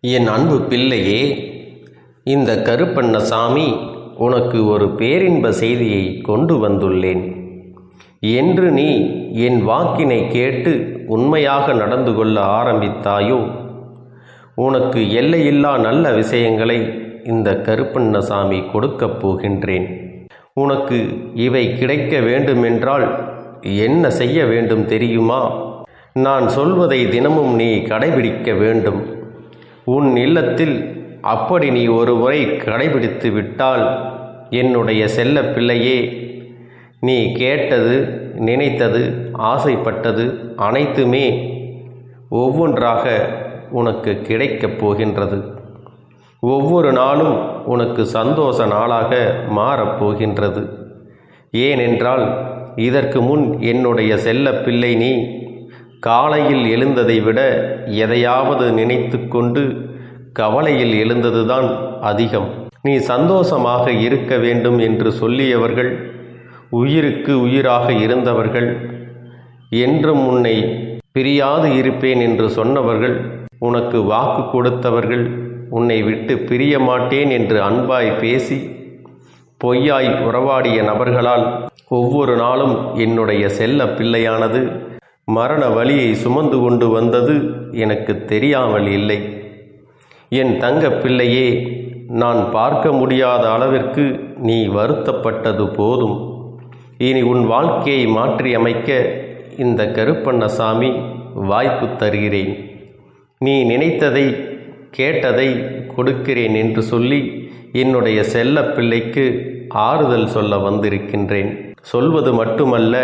என் அன்பு பிள்ளையே இந்த கருப்பண்ணசாமி உனக்கு ஒரு பேரின்ப செய்தியை கொண்டு வந்துள்ளேன். என்று நீ என் வாக்கினை கேட்டு உண்மையாக நடந்து கொள்ள ஆரம்பித்தாயோ? உனக்கு எல்லையில்லா நல்ல விஷயங்களை இந்த கருப்பண்ணசாமி கொடுக்கப் போகின்றேன். உனக்கு இவை கிடைக்க வேண்டுமென்றால் என்ன செய்ய வேண்டும் தெரியுமா? நான் சொல்வதை தினமும் நீ கடைபிடிக்க வேண்டும். உன் இல்லத்தில் அப்படி நீ ஒருமுறை கடைபிடித்து விட்டால் என்னுடைய செல்ல பிள்ளையே நீ கேட்டது நினைத்தது ஆசைப்பட்டது அனைத்துமே ஒவ்வொன்றாக உனக்கு கிடைக்கப் போகின்றது. ஒவ்வொரு நாளும் உனக்கு சந்தோஷ நாளாக மாறப்போகின்றது ஏனென்றால் இதற்கு முன் என்னுடைய செல்ல பிள்ளை நீ காலையில் எழுந்ததை விட எதையாவது நினைத்து கொண்டு கவலையில் எழுந்ததுதான் அதிகம். நீ சந்தோஷமாக இருக்க வேண்டும் என்று சொல்லியவர்கள் உயிருக்கு உயிராக இருந்தவர்கள் என்றும் உன்னை பிரியாது இருப்பேன் என்று சொன்னவர்கள் உனக்கு வாக்கு கொடுத்தவர்கள் உன்னை விட்டு பிரிய மாட்டேன் என்று அன்பாய் பேசி பொய்யாய் உறவாடிய நபர்களால் ஒவ்வொரு நாளும் என்னுடைய செல்ல பிள்ளையானது. மரண வழியை சுமந்து கொண்டு வந்தது எனக்கு தெரியாமல் இல்லை. என் தங்க பிள்ளையே நான் பார்க்க முடியாத அளவிற்கு நீ வருத்தப்பட்டது போதும். இனி உன் வாழ்க்கையை மாற்றி அமைக்க இந்த கருப்பண்ணசாமி வாய்ப்பு தருகிறேன். நீ நினைத்ததை கேட்டதை கொடுக்கிறேன் என்று சொல்லி என்னுடைய செல்ல பிள்ளைக்கு ஆறுதல் சொல்ல வந்திருக்கின்றேன். சொல்வது மட்டுமல்ல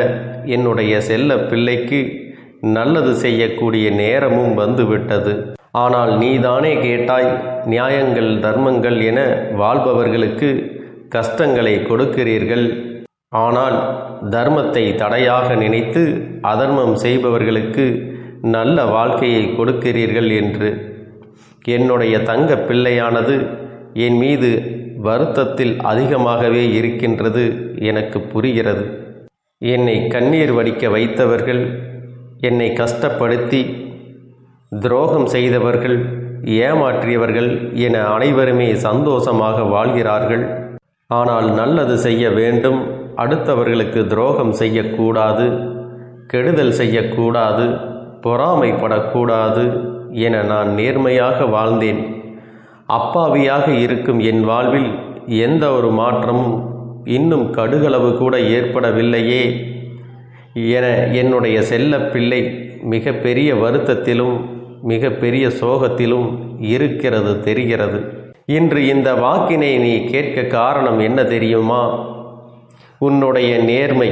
என்னுடைய செல்ல பிள்ளைக்கு நல்லது செய்யக்கூடிய நேரமும் வந்துவிட்டது. ஆனால் நீதானே கேட்டாய் நியாயங்கள் தர்மங்கள் என வாழ்பவர்களுக்கு கஷ்டங்களை கொடுக்கிறீர்கள். ஆனால் தர்மத்தை தடையாக நினைத்து அதர்மம் செய்பவர்களுக்கு நல்ல வாழ்க்கையை கொடுக்கிறீர்கள் என்று. என்னுடைய தங்க பிள்ளையானது என் மீது வருத்தத்தில் அதிகமாகவே இருக்கின்றது எனக்கு புரிகிறது. என்னை கண்ணீர் வடிக்க வைத்தவர்கள் என்னை கஷ்டப்படுத்தி துரோகம் செய்தவர்கள் ஏமாற்றியவர்கள் என அனைவருமே சந்தோஷமாக வாழ்கிறார்கள். ஆனால் நல்லது செய்ய வேண்டும் அடுத்தவர்களுக்கு துரோகம் செய்யக்கூடாது கெடுதல் செய்யக்கூடாது பொறாமைப்படக்கூடாது என நான் நேர்மையாக வாழ்ந்தேன். அப்பாவியாக இருக்கும் என் வாழ்வில் எந்த ஒரு மாற்றமும் இன்னும் கடுகளவு கூட ஏற்படவில்லையே. என என்னுடைய செல்ல பிள்ளை மிக பெரிய வருத்தத்திலும் மிக பெரிய சோகத்திலும் இருக்கிறது தெரிகிறது. இன்று இந்த வாக்கினை நீ கேட்க காரணம் என்ன தெரியுமா? உன்னுடைய நேர்மை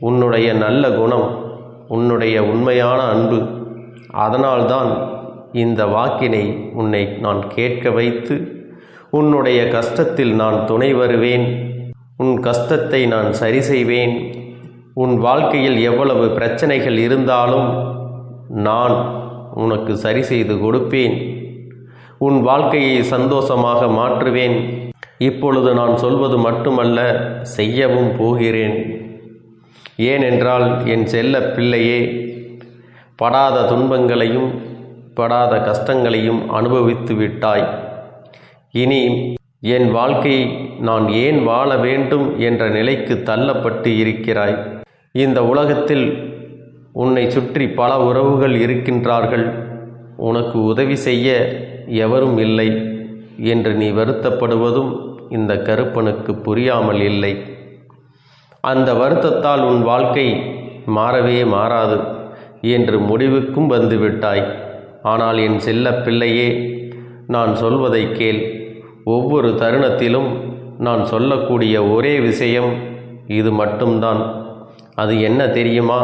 உன்னுடைய நல்ல குணம் உன்னுடைய உண்மையான அன்பு. அதனால்தான் இந்த வாக்கினை உன்னை நான் கேட்க வைத்து உன்னுடைய கஷ்டத்தில் நான் துணை வருவேன். உன் கஷ்டத்தை நான் சரி செய்வேன். உன் வாழ்க்கையில் எவ்வளவு பிரச்சனைகள் இருந்தாலும் நான் உனக்கு சரி செய்து கொடுப்பேன். உன் வாழ்க்கையை சந்தோஷமாக மாற்றுவேன். இப்பொழுது நான் சொல்வது மட்டுமல்ல செய்யவும் போகிறேன். ஏனென்றால் என் செல்ல பிள்ளையே படாத துன்பங்களையும் படாத கஷ்டங்களையும் அனுபவித்து விட்டாய். இனி என் வாழ்க்கையை நான் ஏன் வாழ வேண்டும் என்ற நிலைக்கு தள்ளப்பட்டு இருக்கிறாய். இந்த உலகத்தில் உன்னை சுற்றி பல உறவுகள் இருக்கின்றார்கள். உனக்கு உதவி செய்ய எவரும் இல்லை என்று நீ வருத்தப்படுவதும் இந்த கருப்பனுக்கு புரியாமல் இல்லை. அந்த வருத்தத்தால் உன் வாழ்க்கை மாறவே மாறாது என்று முடிவுக்கும் வந்துவிட்டாய் ஆனால் என் செல்ல பிள்ளையே நான் சொல்வதை கேள். ஒவ்வொரு தருணத்திலும் நான் சொல்லக்கூடிய ஒரே விஷயம் இது மட்டும்தான். அது என்ன தெரியுமா?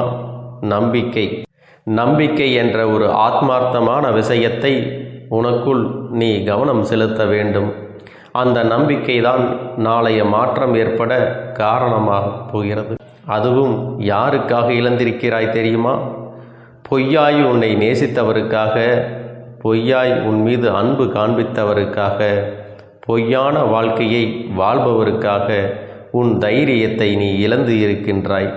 நம்பிக்கை. நம்பிக்கை என்ற ஒரு ஆத்மார்த்தமான விஷயத்தை உனக்குள் நீ கவனம் செலுத்த வேண்டும். அந்த நம்பிக்கைதான் நாளைய மாற்றம் ஏற்பட காரணமாக போகிறது. அதுவும் யாருக்காக இழந்திருக்கிறாய் தெரியுமா? பொய்யாய் உன்னை நேசித்தவருக்காக பொய்யாய் உன் மீது அன்பு காண்பித்தவருக்காக. பொய்யான வாழ்க்கையை வாழ்பவருக்காக உன் தைரியத்தை நீ இழந்து இருக்கின்றாய்.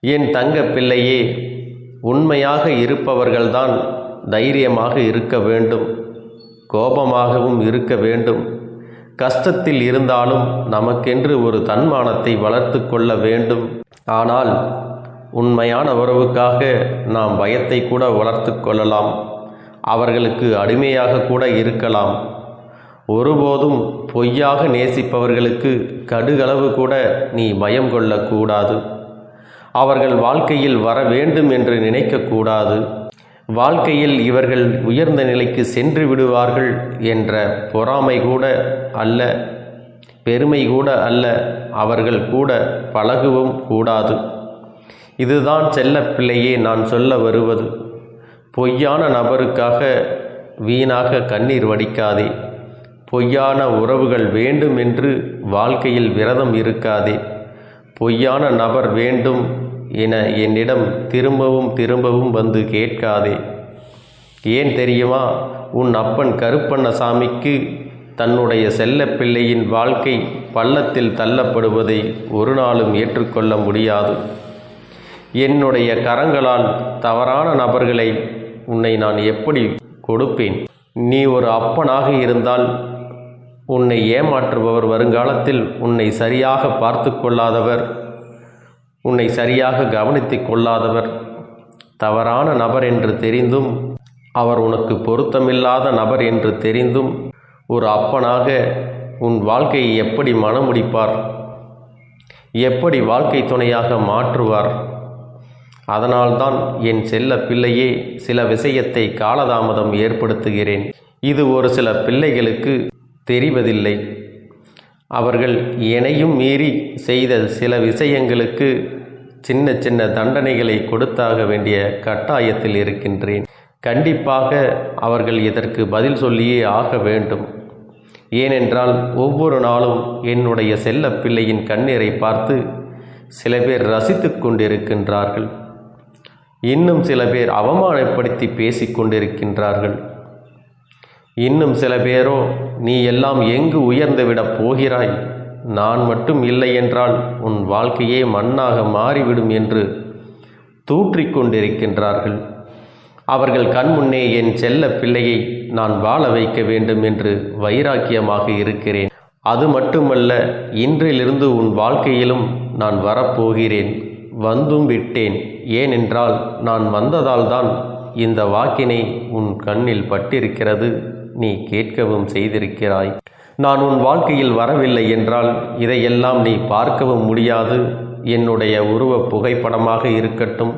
என் தங்க பிள்ளையே உண்மையாக இருப்பவர்கள்தான் தைரியமாக இருக்க வேண்டும் கோபமாகவும் இருக்க வேண்டும். கஷ்டத்தில் இருந்தாலும் நமக்கென்று ஒரு தன்மானத்தை வளர்த்து கொள்ள வேண்டும். ஆனால் உண்மையான உறவுக்காக நாம் பயத்தை கூட வளர்த்து கொள்ளலாம். அவர்களுக்கு அடிமையாக கூட இருக்கலாம். ஒருபோதும் பொய்யாக நேசிப்பவர்களுக்கு கடுகளவு கூட நீ பயம் கொள்ளக்கூடாது. அவர்கள் வாழ்க்கையில் வர வேண்டும் என்று நினைக்கக்கூடாது. வாழ்க்கையில் இவர்கள் உயர்ந்த நிலைக்கு சென்று விடுவார்கள் என்ற பொறாமை கூட அல்ல பெருமை கூட அல்ல அவர்கள் கூட பழகவும் கூடாது. இதுதான் செல்ல பிள்ளையே நான் சொல்ல வருவது. பொய்யான நபருக்காக வீணாக கண்ணீர் வடிக்காதே. பொய்யான உறவுகள் வேண்டும் என்று வாழ்க்கையில் விரதம் இருக்காதே. பொய்யான நபர் வேண்டும் என என்னிடம் திரும்பவும் திரும்பவும் வந்து கேட்காதே. ஏன் தெரியுமா? உன் அப்பன் கருப்பண்ணசாமிக்கு தன்னுடைய செல்ல பிள்ளையின் வாழ்க்கை பள்ளத்தில் தள்ளப்படுவதை ஒரு நாளும் ஏற்றுக்கொள்ள முடியாது. என்னுடைய கரங்களால் தவறான நபர்களை உன்னை நான் எப்படி கொடுப்பேன்? நீ ஒரு அப்பனாக இருந்தால் உன்னை ஏமாற்றுபவர் வருங்காலத்தில் உன்னை சரியாக பார்த்து கொள்ளாதவர். உன்னை சரியாக கவனித்து கொள்ளாதவர். தவறான நபர் என்று தெரிந்தும் அவர் உனக்கு பொருத்தமில்லாத நபர் என்று தெரிந்தும் ஒரு அப்பனாக உன் வாழ்க்கையை எப்படி மனமுடிப்பார்? எப்படி வாழ்க்கை துணையாக மாற்றுவார்? அதனால்தான் என் செல்ல பிள்ளையே சில விஷயத்தை காலதாமதம் ஏற்படுத்துகிறேன். இது ஒரு சில பிள்ளைகளுக்கு தெரிவதில்லை. அவர்கள் எனையும் மீறி செய்த சில விஷயங்களுக்கு சின்ன சின்ன தண்டனைகளை கொடுத்தாக வேண்டிய கட்டாயத்தில் இருக்கின்றேன். கண்டிப்பாக அவர்கள் இதற்கு பதில் சொல்லியே ஆக வேண்டும். ஏனென்றால் ஒவ்வொரு நாளும் என்னுடைய செல்ல பிள்ளையின் கண்ணீரை பார்த்து சில பேர் ரசித்து கொண்டிருக்கின்றார்கள். இன்னும் சில பேர் அவமானப்படுத்தி பேசிக் கொண்டிருக்கின்றார்கள். இன்னும் சில பேரோ நீ எல்லாம் எங்கு உயர்ந்துவிடப் போகிறாய்? நான் மட்டும் இல்லை என்றால் உன் வாழ்க்கையே மண்ணாக மாறிவிடும் என்று தூற்றிக் கொண்டிருக்கின்றார்கள். அவர்கள் கண்முன்னே என் செல்ல பிள்ளையை நான் வாழ வைக்க வேண்டும் என்று வைராக்கியமாக இருக்கிறேன். அது மட்டுமல்ல இன்றிலிருந்து உன் வாழ்க்கையிலும் நான் வரப்போகிறேன். வந்தும் விட்டேன். ஏனென்றால் நான் வந்ததால்தான் இந்த வாக்கினை உன் கண்ணில் பட்டிருக்கிறது. நீ கேட்கவும் செய்திருக்கிறாய். நான் உன் வாழ்க்கையில் வரவில்லை என்றால் இதையெல்லாம் நீ பார்க்கவும் முடியாது. என்னுடைய உருவ புகைப்படமாக இருக்கட்டும்.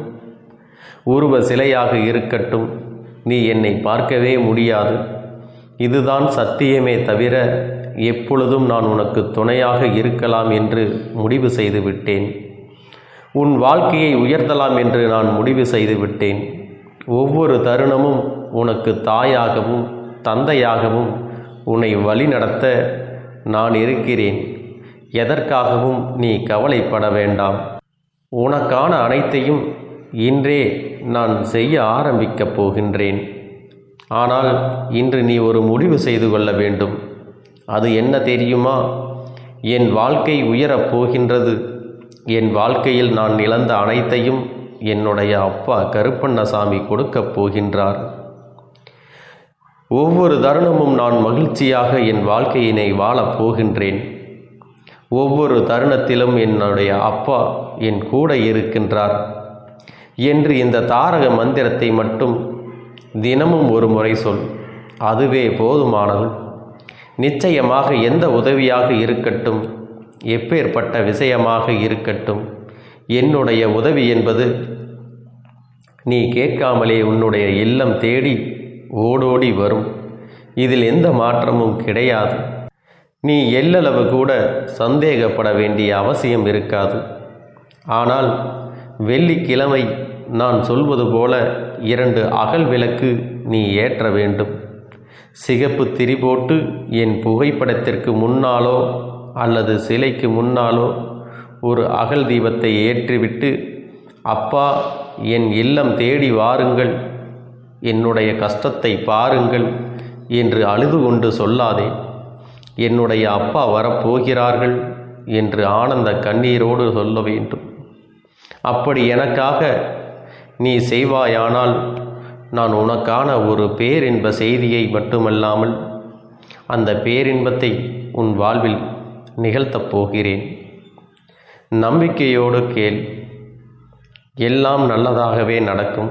உருவ சிலையாக இருக்கட்டும். நீ என்னை பார்க்கவே முடியாது. இதுதான் சத்தியமே தவிர எப்பொழுதும் நான் உனக்கு துணையாக இருக்கலாம் என்று முடிவு செய்து விட்டேன் உன் வாழ்க்கையை உயர்த்தலாம் என்று நான் முடிவு செய்து விட்டேன் ஒவ்வொரு தருணமும் உனக்கு தாயாகவும் தந்தையாகவும் உன்னை வழிநடத்த நான் இருக்கிறேன். எதற்காகவும் நீ கவலைப்பட வேண்டாம். உனக்கான அனைத்தையும் இன்றே நான் செய்ய ஆரம்பிக்கப் போகின்றேன். ஆனால் இன்று நீ ஒரு முடிவு செய்து கொள்ள வேண்டும். அது என்ன தெரியுமா? என் வாழ்க்கை உயரப் போகின்றது. என் வாழ்க்கையில் நான் இழந்த அனைத்தையும் என்னுடைய அப்பா கருப்பண்ணசாமி கொடுக்கப் போகின்றார். ஒவ்வொரு தருணமும் நான் மகிழ்ச்சியாக என் வாழ்க்கையினை வாழப் போகின்றேன். ஒவ்வொரு தருணத்திலும் என்னுடைய அப்பா என் கூட இருக்கின்றார். என்று இந்த தாரக மந்திரத்தை மட்டும் தினமும் ஒரு முறை சொல். அதுவே போதுமானது. நிச்சயமாக எந்த உதவியாக இருக்கட்டும் எப்பேற்பட்ட விஷயமாக இருக்கட்டும் என்னுடைய உதவி என்பது நீ கேட்காமலே உன்னுடைய இல்லம் தேடி ஓடோடி வரும். இதில் எந்த மாற்றமும் கிடையாது. நீ எல்லளவு கூட சந்தேகப்பட வேண்டிய அவசியம் இருக்காது. ஆனால் வெள்ளிக்கிழமை நான் சொல்வது போல இரண்டு அகல் விளக்கு நீ ஏற்ற வேண்டும். சிகப்பு திரி போட்டு என் புகைப்படத்திற்கு முன்னாலோ அல்லது சிலைக்கு முன்னாலோ ஒரு அகல் தீபத்தை ஏற்றிவிட்டு அப்பா என் இல்லம் தேடி வாருங்கள். என்னுடைய கஷ்டத்தை பாருங்கள் என்று அழுது கொண்டு சொல்லாதே. என்னுடைய அப்பா வரப்போகிறார்கள் என்று ஆனந்த கண்ணீரோடு சொல்ல வேண்டும். அப்படி எனக்காக நீ செய்வாயானால் நான் உனக்கான ஒரு பேரின்ப செய்தியை மட்டுமல்லாமல் அந்த பேரின்பத்தை உன் வாழ்வில் நிகழ்த்தப் போகிறேன். நம்பிக்கையோடு கேள். எல்லாம் நல்லதாகவே நடக்கும்.